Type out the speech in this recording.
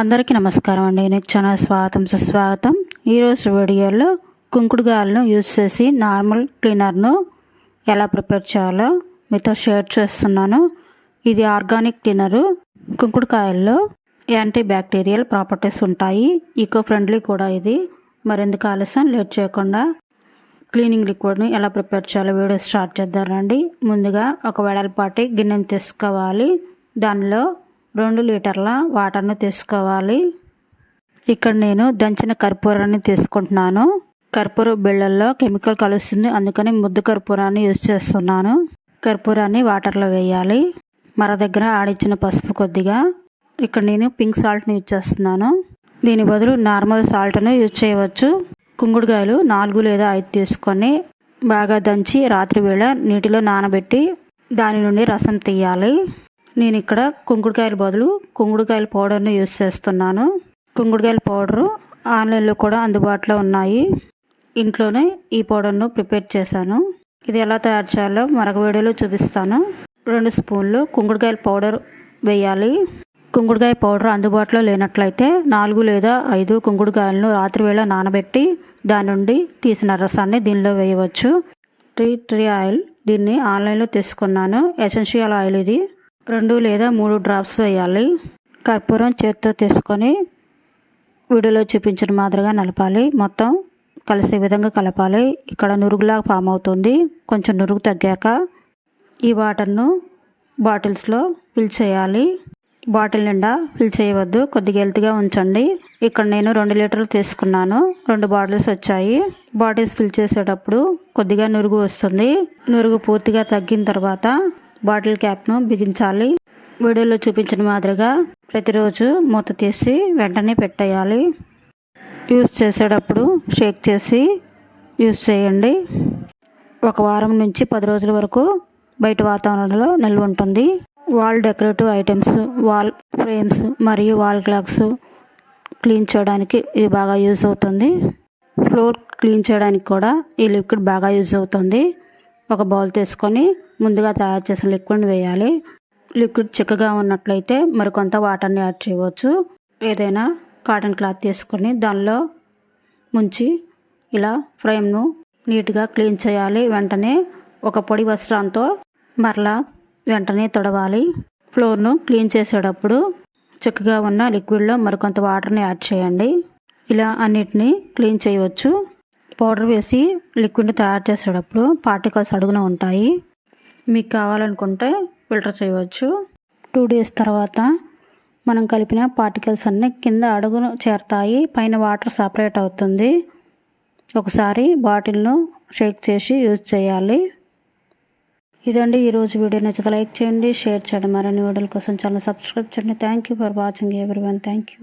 అందరికీ నమస్కారం అండి. నేను ఛానల్ స్వాగతం సుస్వాగతం. ఈరోజు వీడియోలో కుంకుడుగాయలను యూజ్ చేసి నార్మల్ క్లీనర్ను ఎలా ప్రిపేర్ చేయాలో మీతో షేర్ చేస్తున్నాను. ఇది ఆర్గానిక్ క్లీనరు. కుంకుడుకాయల్లో యాంటీ బ్యాక్టీరియల్ ప్రాపర్టీస్ ఉంటాయి. ఈకో ఫ్రెండ్లీ కూడా ఇది. మరెందుకు ఆలస్యం? లేట్ చేయకుండా క్లీనింగ్ లిక్విడ్ని ఎలా ప్రిపేర్ చేయాలో వీడియో స్టార్ట్ చేద్దారండి ముందుగా ఒక వెడల్పాటి గిన్నెని తీసుకోవాలి. దానిలో రెండు లీటర్ల వాటర్ను తీసుకోవాలి. ఇక్కడ నేను దంచిన కర్పూరాన్ని తీసుకుంటున్నాను. కర్పూర బిళ్ళల్లో కెమికల్ కలుస్తుంది. అందుకని ముద్దు కర్పూరాన్ని యూజ్ చేస్తున్నాను. కర్పూరాన్ని వాటర్లో వేయాలి. మర దగ్గర ఆడిచ్చిన పసుపు కొద్దిగా. ఇక్కడ నేను పింక్ సాల్ట్ని యూజ్ చేస్తున్నాను. దీని బదులు నార్మల్ సాల్ట్ను యూజ్ చేయవచ్చు. కుంగుడుకాయలు నాలుగు లేదా ఐదు తీసుకొని బాగా దంచి రాత్రి వేళ నీటిలో నానబెట్టి దాని నుండి రసం తీయాలి. నేను ఇక్కడ కుంకుడుకాయల బదులు కుంకుడుకాయల పౌడర్ని యూస్ చేస్తున్నాను. కుంకుడుకాయల పౌడరు ఆన్లైన్లో కూడా అందుబాటులో ఉన్నాయి. ఇంట్లోనే ఈ పౌడర్ను ప్రిపేర్ చేశాను. ఇది ఎలా తయారు చేయాలో మరొక వీడియోలో చూపిస్తాను. రెండు స్పూన్లు కుంకుడుకాయల పౌడర్ వేయాలి. కుంకుడుకాయ పౌడర్ అందుబాటులో లేనట్లయితే నాలుగు లేదా ఐదు కుంకుడుకాయలను రాత్రి వేళ నానబెట్టి దాని నుండి తీసిన రసాన్ని దీనిలో వేయవచ్చు. ట్రీ ట్రీ ఆయిల్ దీన్ని ఆన్లైన్లో తీసుకున్నాను. ఎసెన్షియల్ ఆయిల్ ఇది. రెండు లేదా మూడు డ్రాప్స్ వేయాలి. కర్పూరం చేత్తో తీసుకొని వీడియోలో చూపించిన మాదిరిగా నలపాలి. మొత్తం కలిసే విధంగా కలపాలి. ఇక్కడ నురుగులాగా ఫామ్ అవుతుంది. కొంచెం నురుగు తగ్గాక ఈ వాటర్ను బాటిల్స్లో ఫిల్ చేయాలి. బాటిల్ నిండా ఫిల్ చేయవద్దు. కొద్దిగా హెల్త్గా ఉంచండి. ఇక్కడ నేను రెండు లీటర్లు తీసుకున్నాను. రెండు బాటిల్స్ వచ్చాయి. బాటిల్స్ ఫిల్ చేసేటప్పుడు కొద్దిగా నురుగు వస్తుంది. నురుగు పూర్తిగా తగ్గిన తర్వాత బాటిల్ క్యాప్ను బిగించాలి. వీడియోలో చూపించిన మాదిరిగా ప్రతిరోజు మూత తీసి వెంటనే పెట్టేయాలి. యూస్ చేసేటప్పుడు షేక్ చేసి యూస్ చేయండి. ఒక వారం నుంచి పది రోజుల వరకు బయట వాతావరణంలో నిల్వ ఉంటుంది. Wall decorative items wall frames మరియు వాల్ క్లాక్స్ క్లీన్ చేయడానికి ఇది బాగా యూజ్ అవుతుంది. ఫ్లోర్ క్లీన్ చేయడానికి కూడా ఈ లిక్విడ్ బాగా యూజ్ అవుతుంది. ఒక బౌల్ తీసుకొని ముందుగా తయారు చేసిన లిక్విడ్ వేయాలి. లిక్విడ్ చిక్కగా ఉన్నట్లయితే మరికొంత వాటర్ని యాడ్ చేయవచ్చు. ఏదైనా కాటన్ క్లాత్ తీసుకొని దానిలో ముంచి ఇలా ఫ్రేమ్ను నీట్గా క్లీన్ చేయాలి. వెంటనే ఒక పొడి వస్త్రంతో మరలా వెంటనే తొడవాలి. ఫ్లోర్ను క్లీన్ చేసేటప్పుడు చిక్కగా ఉన్న లిక్విడ్లో మరికొంత వాటర్ని యాడ్ చేయండి. ఇలా అన్నిటినీ క్లీన్ చేయవచ్చు. పౌడర్ వేసి లిక్విడ్ తయారు చేసేటప్పుడు పార్టికల్స్ అడుగున ఉంటాయి. మీకు కావాలనుకుంటే ఫిల్టర్ చేయవచ్చు. టూ డేస్ తర్వాత మనం కలిపిన పార్టికల్స్ అన్నీ కింద అడుగును చేరుతాయి. పైన వాటర్ సపరేట్ అవుతుంది. ఒకసారి బాటిల్ను షేక్ చేసి యూజ్ చేయాలి. ఇదండి ఈరోజు వీడియో. నచ్చితే లైక్ చేయండి షేర్ చేయండి. మరిన్ని వీడియోల కోసం ఛానల్ సబ్స్క్రైబ్ చేయండి. Thank you for watching every one thank you